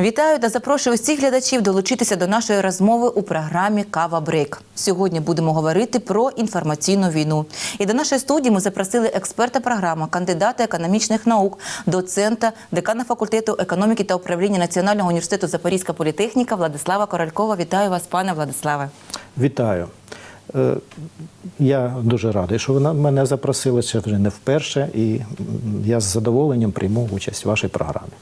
Вітаю та запрошую усіх глядачів долучитися до нашої розмови у програмі Кава Брейк. Сьогодні будемо говорити про інформаційну війну. І до нашої студії ми запросили експерта програми, кандидата економічних наук, доцента, декана факультету економіки та управління Національного університету Запорізька політехніка Владислава Королькова. Вітаю вас, пане Владиславе. Вітаю. Е, Я дуже радий, що ви мене запросили. Це вже не вперше, і я з задоволенням прийму участь в вашій програмі.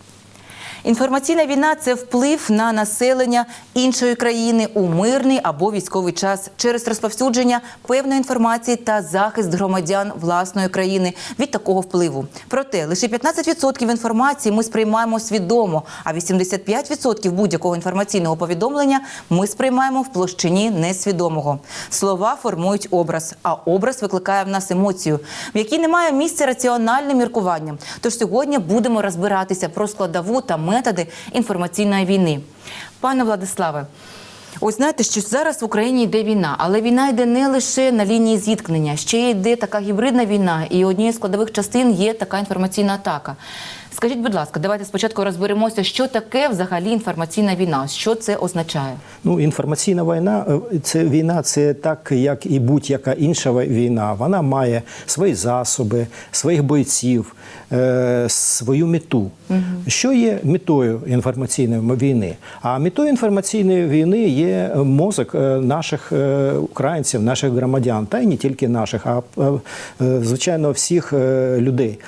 Інформаційна війна це вплив на населення іншої країни у мирний або військовий час через розповсюдження певної інформації та захист громадян власної країни від такого впливу. Проте лише 15% інформації ми сприймаємо свідомо, а 85% будь-якого інформаційного повідомлення ми сприймаємо в площині несвідомого. Слова формують образ, а образ викликає в нас емоцію, в якій немає місця раціональним міркуванням. Тож сьогодні будемо розбиратися про складову та методи інформаційної війни. Пане Владиславе, ось знаєте, що зараз в Україні йде війна, але війна йде не лише на лінії зіткнення, ще йде така гібридна війна, і однією з складових частин є така інформаційна атака. Скажіть, будь ласка, давайте спочатку розберемося, що таке взагалі інформаційна війна, що це означає. Ну, інформаційна війна е, це війна, це так, як і будь-яка інша війна. Вона має свої засоби, своїх бойців, е, свою мету. Що є метою інформаційної війни? А метою інформаційної війни є мозок е, наших е, українців, наших громадян, та й не тільки наших, а звичайно всіх людей.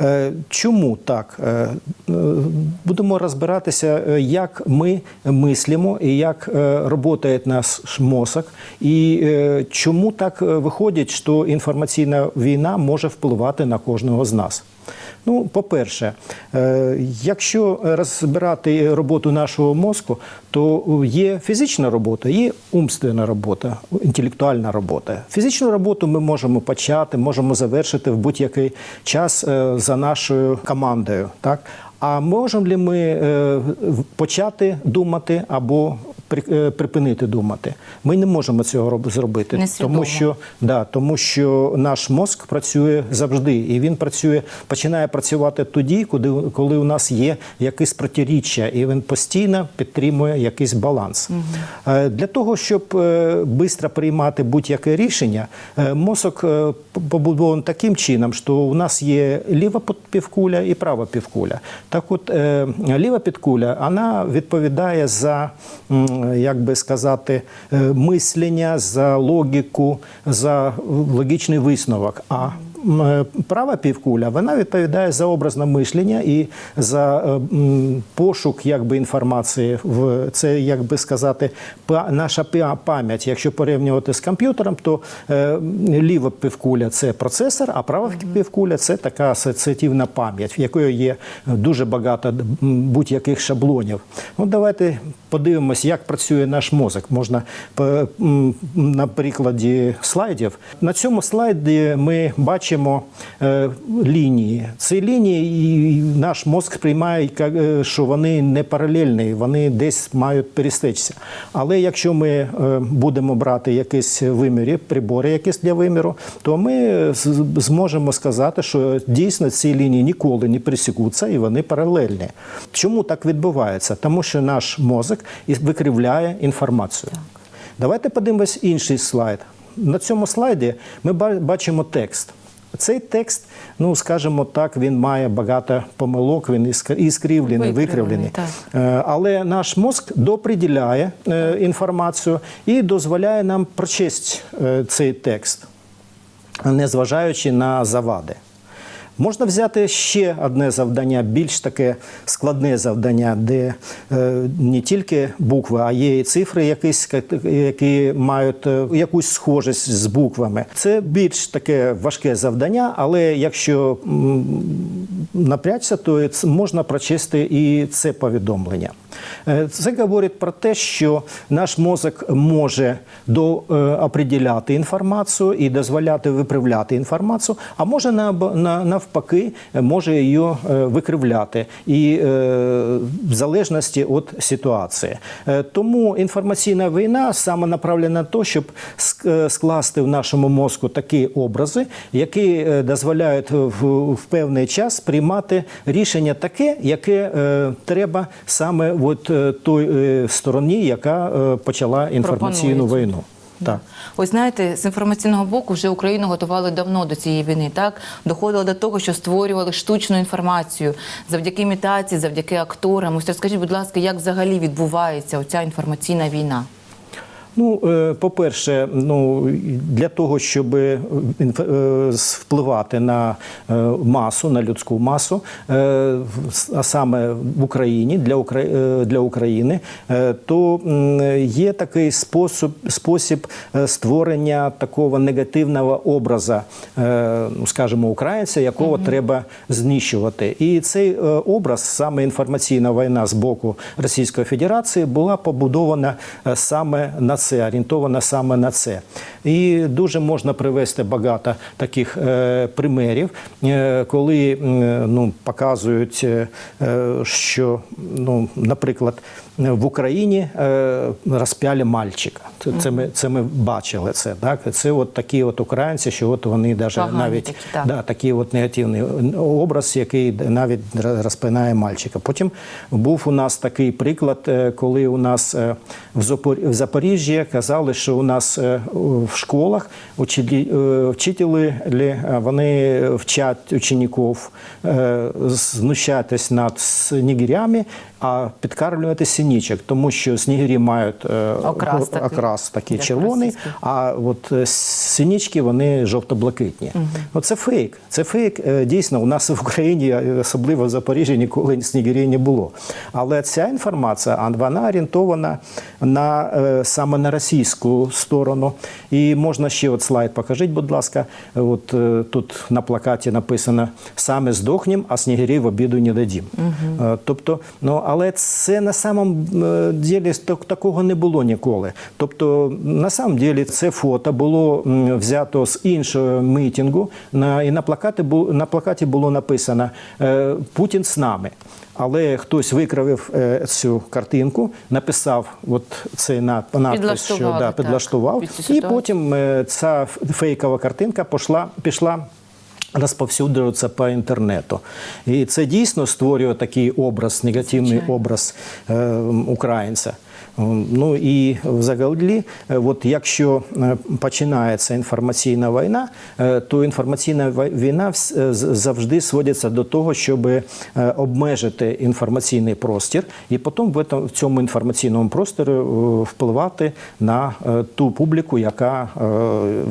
Е, Чому так? Е, е, Будемо розбиратися, як ми мислимо і як працює наш мозок, і чому так виходить, що інформаційна війна може впливати на кожного з нас. Ну, по-перше, е, якщо розбирати роботу нашого мозку, то є фізична робота, є умственна робота, інтелектуальна робота. Фізичну роботу ми можемо почати, можемо завершити в будь-який час е, за нашою командою. Так? А можемо ли ми е, почати думати або припинити думати? Ми не можемо цього роб- зробити, Несвідомо. тому що Да, тому що наш мозк працює завжди, і він працює, починає працювати тоді, коли, коли у нас є якесь протиріччя, і він постійно підтримує якийсь баланс. Е, Для того, щоб швидко приймати будь-яке рішення, е, мозок е, побудований таким чином, що у нас є ліва півкуля і права півкуля. Так от е, ліва підкуля вона відповідає за, як би сказати, е, мислення, за логіку, за логічний висновок. А е, права півкуля вона відповідає за образне мишлення і за е, пошук якби, інформації. В це, як би сказати, наша пам'ять. Якщо порівнювати з комп'ютером, то е, ліва півкуля це процесор, а права півкуля це така асоціативна пам'ять, в якої є дуже багато будь-яких шаблонів. Ну, давайте подивимось, як працює наш мозок. Можна на прикладі слайдів. На цьому слайді ми бачимо е, лінії. Ці лінії і наш мозк сприймає, е, що вони не паралельні, вони десь мають перестечся. Але якщо ми е, будемо брати якісь виміри, прибори якісь для виміру, то ми зможемо сказати, що дійсно ці лінії ніколи не пересікуться і вони паралельні. Чому так відбувається? Тому що наш мозок викривляє інформацію. Давайте подивимось інший слайд. На цьому слайді ми бачимо текст. Цей текст, ну скажімо так, він має багато помилок, він іскривлений, Викривлений, так. Е, Але наш мозк доприділяє е, інформацію і дозволяє нам прочесть е, цей текст, незважаючи на завади. Можна взяти ще одне завдання, більш таке складне завдання, де е, не тільки букви, а є і цифри, якісь, які мають е, якусь схожість з буквами. Це більш таке важке завдання, але якщо м, напрячься, то можна прочисти і це повідомлення. Е, Це говорить про те, що наш мозок може до, е, інформацію і дозволяти виправляти інформацію, а може на, на, навпаки може її е, викривляти і в залежності від ситуації. Тому інформаційна війна саме направлена на те, щоб скласти в нашому мозку такі образи, які дозволяють в, певний час приймати рішення таке, яке треба саме от е, той е, стороні, яка е, почала інформаційну війну. Так. Ось знаєте, з інформаційного боку вже Україну готували давно до цієї війни. Так доходило до того, що створювали штучну інформацію завдяки імітації, завдяки акторам. Ось розкажіть, будь ласка, як взагалі відбувається оця інформаційна війна? Ну, е, по-перше, ну для того, щоб е, е, впливати на масу, на людську масу, а саме в Україні для Укра- е, для України, то є такий спосіб, спосіб створення такого негативного образа, ну, скажімо, українця, якого треба знищувати. І цей образ, саме інформаційна війна з боку Російської Федерації, була побудована саме на це, орієнтована саме на це. І дуже можна привести багато таких е, примерів, е, коли ну, показують, е, що, ну, наприклад, в Україні е, розп'яли мальчика. Це, ми, це ми бачили це. Так? Це от такі от українці, що от вони даже Погані навіть такі, так. да, такий от негативний образ, який навіть розпинає мальчика. Потім був у нас такий приклад, е, коли у нас е, в Запоріжжі казали, що у нас в школах вчителі вони вчать учнів знущатись над снігирями, а підкармлювати синічок, тому що снігирі мають е, Окрас такий. окрас такий червоний, а от е, синічки вони жовто-блакитні. Угу. Це фейк. Це фейк. Е, Дійсно, у нас в Україні, особливо в Запоріжжі, ніколи снігирів не було. Але ця інформація вона орієнтована на саме на російську сторону. І можна ще от слайд покажіть, будь ласка. От тут на плакаті написано саме здохнем, а снігирів обіду не дадім. Е, Тобто, ну але це на самом е, ділі такого не було ніколи. Тобто, на самом ділі це фото було взято з іншого мітингу. І на плакаті на плакаті було написано е, Путін з нами. Але хтось викравив е, цю картинку, написав от цей на- надпис, що да, підлаштував, під і потім ця фейкова картинка пішла, пішла розповсюджуватися по інтернету. І це дійсно створює такий образ, негативний Звичайно. образ е, українця. Ну і взагалі, е, от якщо е, починається інформаційна війна, е, то інформаційна війна завжди сводиться до того, щоб обмежити інформаційний простір, і потім в цьому інформаційному просторі впливати на ту публіку, яка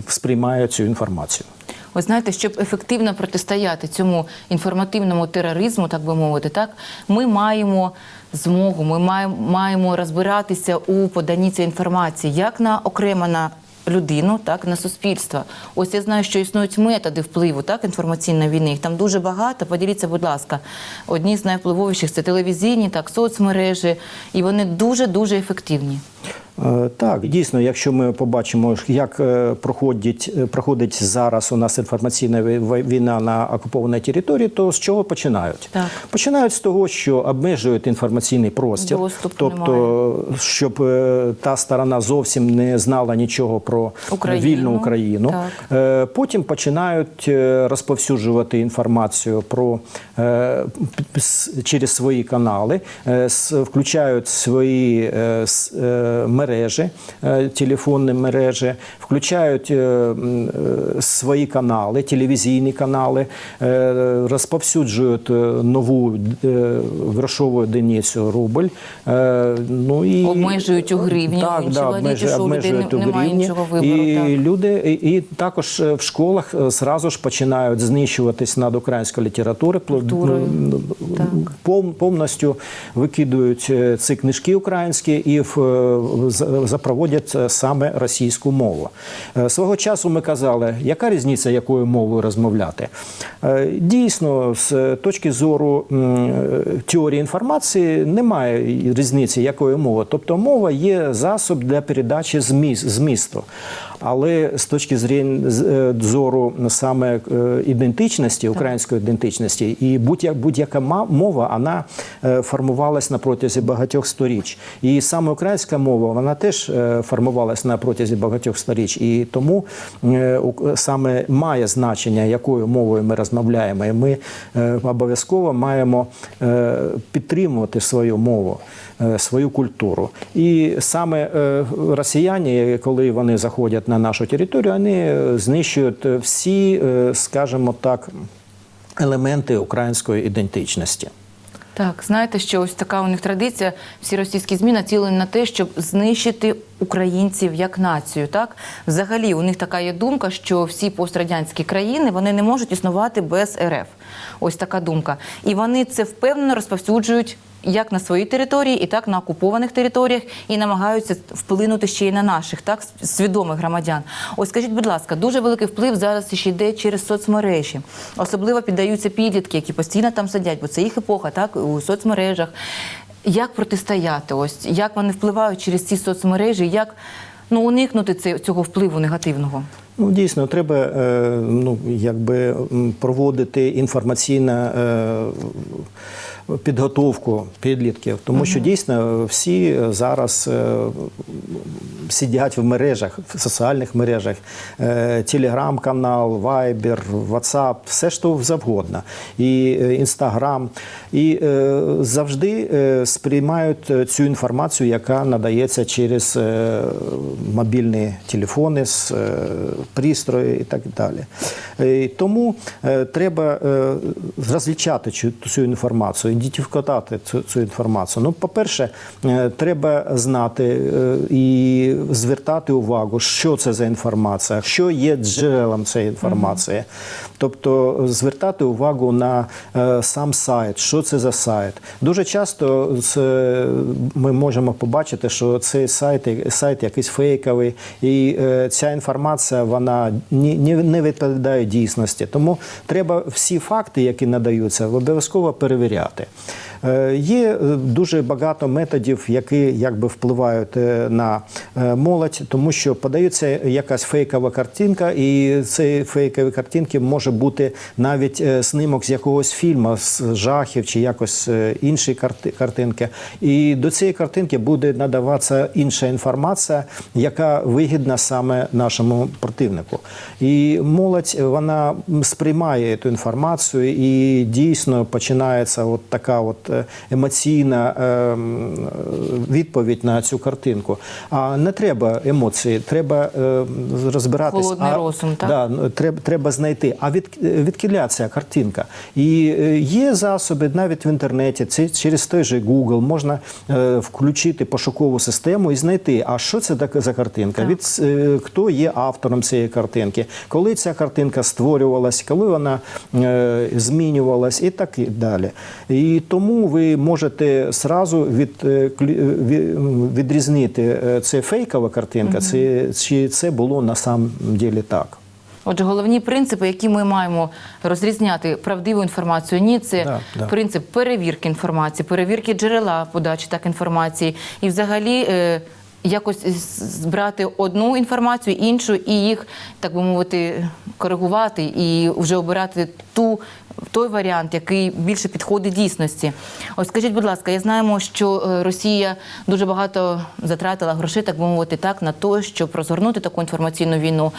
сприймає цю інформацію. Ось знаєте, щоб ефективно протистояти цьому інформативному тероризму, так би мовити, так ми маємо змогу, ми маємо, маємо розбиратися у поданні цієї інформації, як на окремо на людину, так на суспільство. Ось я знаю, що існують методи впливу так інформаційної війни. Їх там дуже багато. Поділіться, будь ласка. Одні з найвпливовіших це телевізійні, так соцмережі, і вони дуже дуже ефективні. Е, Так, дійсно, якщо ми побачимо, як е, проходить, е, проходить зараз у нас інформаційна вій- вій- війна на окупованій території, то з чого починають? Так. Починають з того, що обмежують інформаційний простір, Доступу тобто, щоб е, та сторона зовсім не знала нічого про Україну. вільну Україну. Так. Потім починають розповсюджувати інформацію про через свої канали, включають свої е, мережі, е, телефонні мережі, включають е, е, свої канали, телевізійні канали, розповсюджують нову грошову одиницю рубль. Ну і Обмежують у гривні, Так, да, обмежують- що обмежують у гривні. іншого вибору, І так. люди, і, і також в школах зразу ж починають знищуватись над українською літературою, Культурою. повністю викидують ці книжки українські і в, запроводять е, саме російську мову. Е, Свого часу ми казали, яка різниця, якою мовою розмовляти? Е, Дійсно, з точки зору теорії інформації немає різниці, якою мовою. Тобто мова є засоб для передачі змісту. Але з точки зору саме ідентичності, української ідентичності, і будь-як будь-яка мова вона формувалась на протязі багатьох сторіч. І саме українська мова вона теж е, формувалась на протязі багатьох сторіч, і тому е, саме має значення, якою мовою ми розмовляємо. І ми е, обов'язково маємо підтримувати свою мову, свою культуру. І саме росіяни, коли вони заходять на нашу територію, вони знищують всі, скажімо так, елементи української ідентичності. Так, знаєте, що ось така у них традиція. Всі російські змі націлені на те, щоб знищити українців як націю. Так, взагалі, у них така є думка, що всі пострадянські країни вони не можуть існувати без РФ. Ось така думка. І вони це впевнено розповсюджують. Як на своїй території, і так на окупованих територіях, і намагаються вплинути ще й на наших, так свідомих громадян. Ось скажіть, будь ласка, дуже великий вплив зараз ще йде через соцмережі. Особливо піддаються підлітки, які постійно там сидять, бо це їх епоха, так у соцмережах. Як протистояти? Ось як вони впливають через ці соцмережі? Як ну уникнути цього впливу негативного? Ну, дійсно, треба е, ну, якби проводити інформаційну е, підготовку підлітків, тому що дійсно всі зараз е, сидять в мережах, в соціальних мережах, е, телеграм-канал, вайбер, ватсап, все що завгодно, і е, інстаграм. І е, завжди е, сприймають е, цю інформацію, яка надається через е, мобільні телефони, з, е, пристрої і так далі. Е, Тому е, треба е, розлічати цю інформацію, ідентифікувати цю, цю інформацію. Ну, по-перше, е, треба знати е, і звертати увагу, що це за інформація, що є джерелом цієї інформації. Тобто звертати увагу на е, сам сайт, що це за сайт. Дуже часто це, ми можемо побачити, що цей сайт, сайт якийсь фейковий, і ця інформація вона ні, ні- не відповідає дійсності. Тому треба всі факти, які надаються, обов'язково перевіряти. Е, Є е, дуже багато методів, які якби впливають е, на молодь, тому що подається якась фейкова картинка, і цієї фейкової картинки може бути навіть снимок з якогось фільму, з жахів чи якось іншої картинки. І до цієї картинки буде надаватися інша інформація, яка вигідна саме нашому противнику. І молодь вона сприймає цю інформацію, і дійсно починається от така от е, емоційна ем, відповідь на цю картинку. А не треба емоції, треба е, розбиратися. Холодний а, розум, так? Да, ну, треба, треба знайти. А від, відкіля ця картинка? І е, є засоби навіть в інтернеті, це через той же Google можна е, включити пошукову систему і знайти, а що це за картинка? Так. Від е, хто є автором цієї картинки, коли ця картинка створювалась, коли вона е, змінювалась і так і далі. І тому ви можете зразу від, е, відрізнити, е, це фейкова картинка, це, чи це було на самом ділі так. Отже, головні принципи, які ми маємо розрізняти правдиву інформацію, ні, це Да, да. принцип перевірки інформації, перевірки джерела подачі так інформації, і взагалі. е, Якось з- збирати одну інформацію, іншу, і їх, так би мовити, коригувати і вже обирати ту той варіант, який більше підходить дійсності. Ось скажіть, будь ласка, я знаємо, що е, Росія дуже багато затратила грошей, так би мовити, так на те, щоб розгорнути таку інформаційну війну.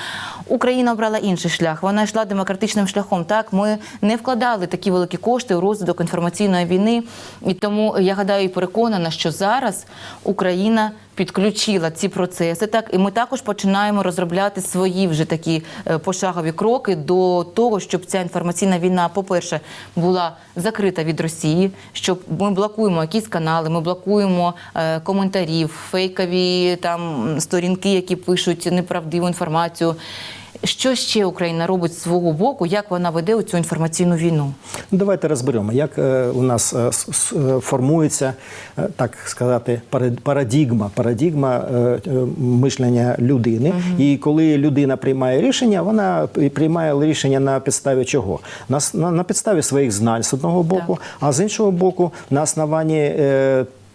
Україна обрала інший шлях. Вона йшла демократичним шляхом. Так, ми не вкладали такі великі кошти у розвиток інформаційної війни, і тому я гадаю і переконана, що зараз Україна підключила ці процеси. Так, і ми також починаємо розробляти свої вже такі е, пошагові кроки до того, щоб ця інформаційна війна, по-перше, була закрита від Росії, щоб ми блокуємо якісь канали, ми блокуємо е, коментарів, фейкові там сторінки, які пишуть неправдиву інформацію. Що ще Україна робить з свого боку? Як вона веде у цю інформаційну війну? Ну, Давайте розберемо, як е, у нас е, е, формується, так сказати, парад- парадігма, парадігма мишлення людини. І коли людина приймає рішення, вона приймає рішення на підставі чого? На, на, підставі своїх знань з одного боку, а з іншого боку, на основанні.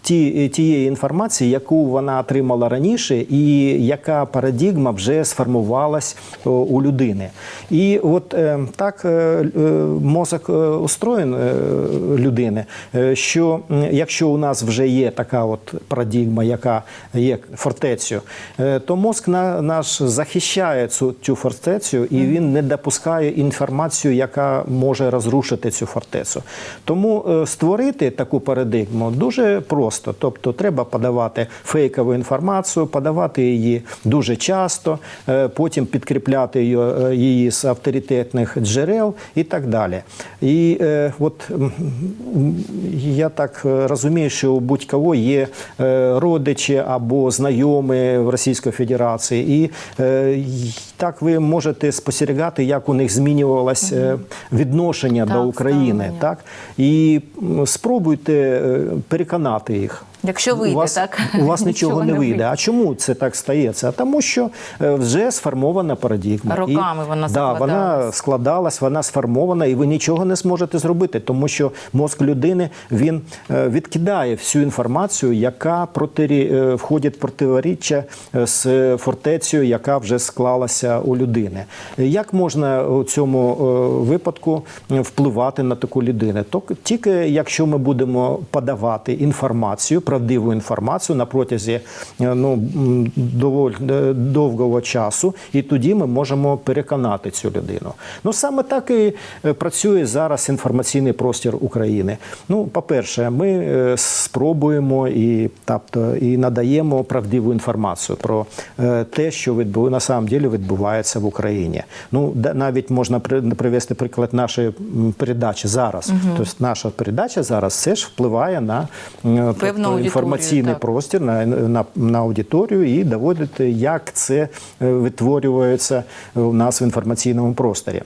Е, ті, тієї інформації, яку вона отримала раніше, і яка парадігма вже сформувалась о, у людини. І от е, так е, е, мозок е, устроєн е, людини, е, що якщо у нас вже є така от парадігма, яка є фортецею, е, то мозк на, наш захищає цю, цю фортецю і він не допускає інформацію, яка може розрушити цю фортецю. Тому е, створити таку парадигму дуже просто. Тобто, треба подавати фейкову інформацію, подавати її дуже часто, е, потім підкріпляти її, е, її з авторитетних джерел і так далі. І е, от я так розумію, що у будь-кого є родичі або знайомі в Російській Федерації, і так ви можете спостерігати, як у них змінювалось відношення Так, до України. Так і спробуйте переконати їх всіх. Якщо вийде, у вас, так? у вас нічого, Нічого не вийде. вийде. А чому це так стається? А Тому що е, вже сформована парадігма. Роками вона да, вона складалась, вона сформована, і ви нічого не зможете зробити, тому що мозк людини він е, відкидає всю інформацію, яка протирі, е, входить в противоріччя е, з фортецею, яка вже склалася у людини. Як можна у цьому випадку впливати на таку людину? Тільки якщо ми будемо подавати інформацію, правдиву інформацію на протязі е, ну, м, доволі е, довгого часу, і тоді ми можемо переконати цю людину. Ну саме так і е, працює зараз інформаційний простір України. Ну, по-перше, ми спробуємо і тобто і надаємо правдиву інформацію про те, що відбу, на самом деле відбувається в Україні. Ну навіть можна привести приклад нашої передачі зараз. Тобто наша передача зараз все ж впливає на аудиторію, інформаційний так. простір на, на, на аудиторію і доводити, як це е, витворюється у нас в інформаційному просторі.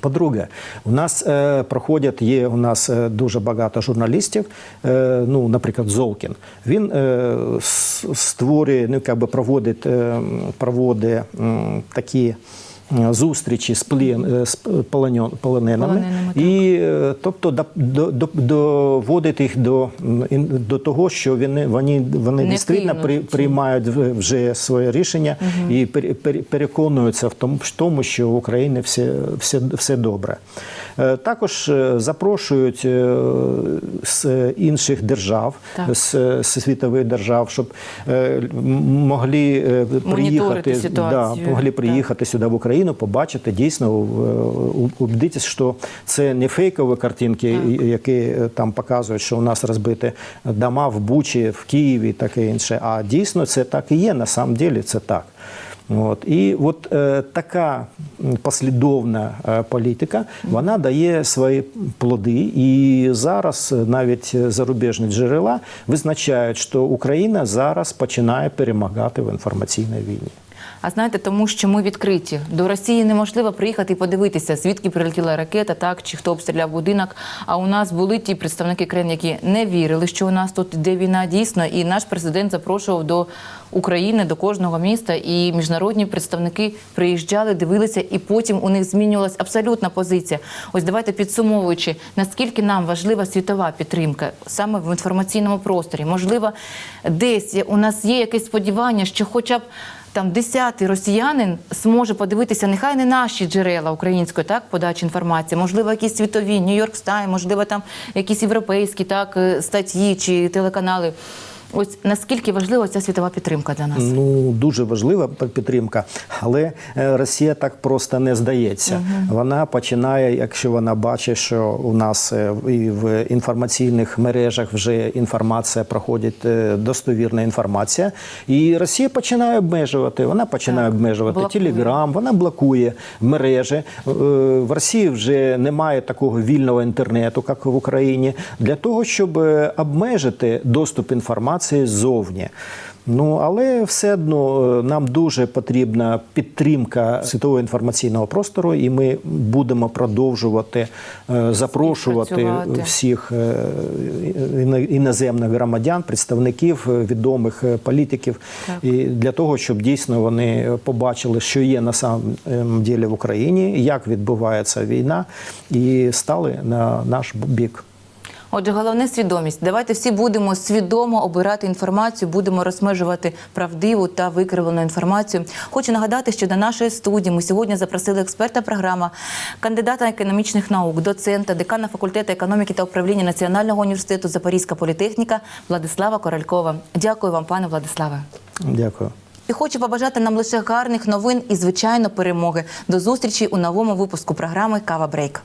По-друге, у нас е, проходять є у нас е, дуже багато журналістів. Е, ну, наприклад, Золкін. Він е, створює, ну якби проводить, е, проводить м, такі. Зустрічі з плен, е, з полонен- полоненими, Полоненими, і е, тобто до, до, до, їх до, до того, що вони, вони, вони дійсно при, приймають вже своє рішення і пер- пер- переконуються в тому, в тому, що в Україні все, все, все добре. Е, Також запрошують з інших держав, Так. з, світових держав, щоб могли приїхати, да, могли Так. приїхати сюди в Україну, побачити дійсно, у- убедитись, що це не фейкові картинки, Так. які е, там показують, що у нас розбиті дома в Бучі, в Києві таке інше. А дійсно це так і є, на самом деле це так. От. І от е, така послідовна е, політика, вона дає свої плоди. І зараз е, навіть зарубіжні джерела визначають, що Україна зараз починає перемагати в інформаційній війні. А знаєте, тому що ми відкриті. До Росії неможливо приїхати і подивитися, звідки прилетіла ракета, так чи хто обстріляв будинок. А у нас були ті представники країн, які не вірили, що у нас тут йде війна дійсно. І наш президент запрошував до України, до кожного міста. І міжнародні представники приїжджали, дивилися, і потім у них змінювалася абсолютна позиція. Ось давайте підсумовуючи, наскільки нам важлива світова підтримка саме в інформаційному просторі. Можливо, десь у нас є якесь сподівання, що, хоча б там десятий росіянин зможе подивитися, нехай не наші джерела української так подачі інформації, можливо, якісь світові, Нью-Йорк Стайм, можливо, там якісь європейські так е, статті чи телеканали. Ось наскільки важлива ця світова підтримка для нас? Ну дуже важлива підтримка, але е, Росія так просто не здається. Вона починає, якщо вона бачить, що у нас е, і в інформаційних мережах вже інформація проходить е, достовірна інформація, і Росія починає обмежувати. Вона починає Так, обмежувати блокує. Телеграм, вона блокує мережі. В Росії вже немає такого вільного інтернету, як в Україні, для того, щоб обмежити доступ інформації ззовні. Ну але все одно е, нам дуже потрібна підтримка світового інформаційного простору, і ми будемо продовжувати е, запрошувати всіх е, іно- іноземних громадян, представників відомих політиків, Так. і для того, щоб дійсно вони побачили, що є на самом ділі в Україні, як відбувається війна, і стали на наш бік. Отже, головне свідомість. Давайте всі будемо свідомо обирати інформацію, будемо розмежувати правдиву та викривлену інформацію. Хочу нагадати, що до нашої студії ми сьогодні запросили експерта програма, кандидата економічних наук, доцента, декана факультету економіки та управління Національного університету Запорізька політехніка Владислава Королькова. Дякую вам, пане Владиславе. Дякую. І хочу побажати нам лише гарних новин і звичайно перемоги. До зустрічі у новому випуску програми Кава Брейк.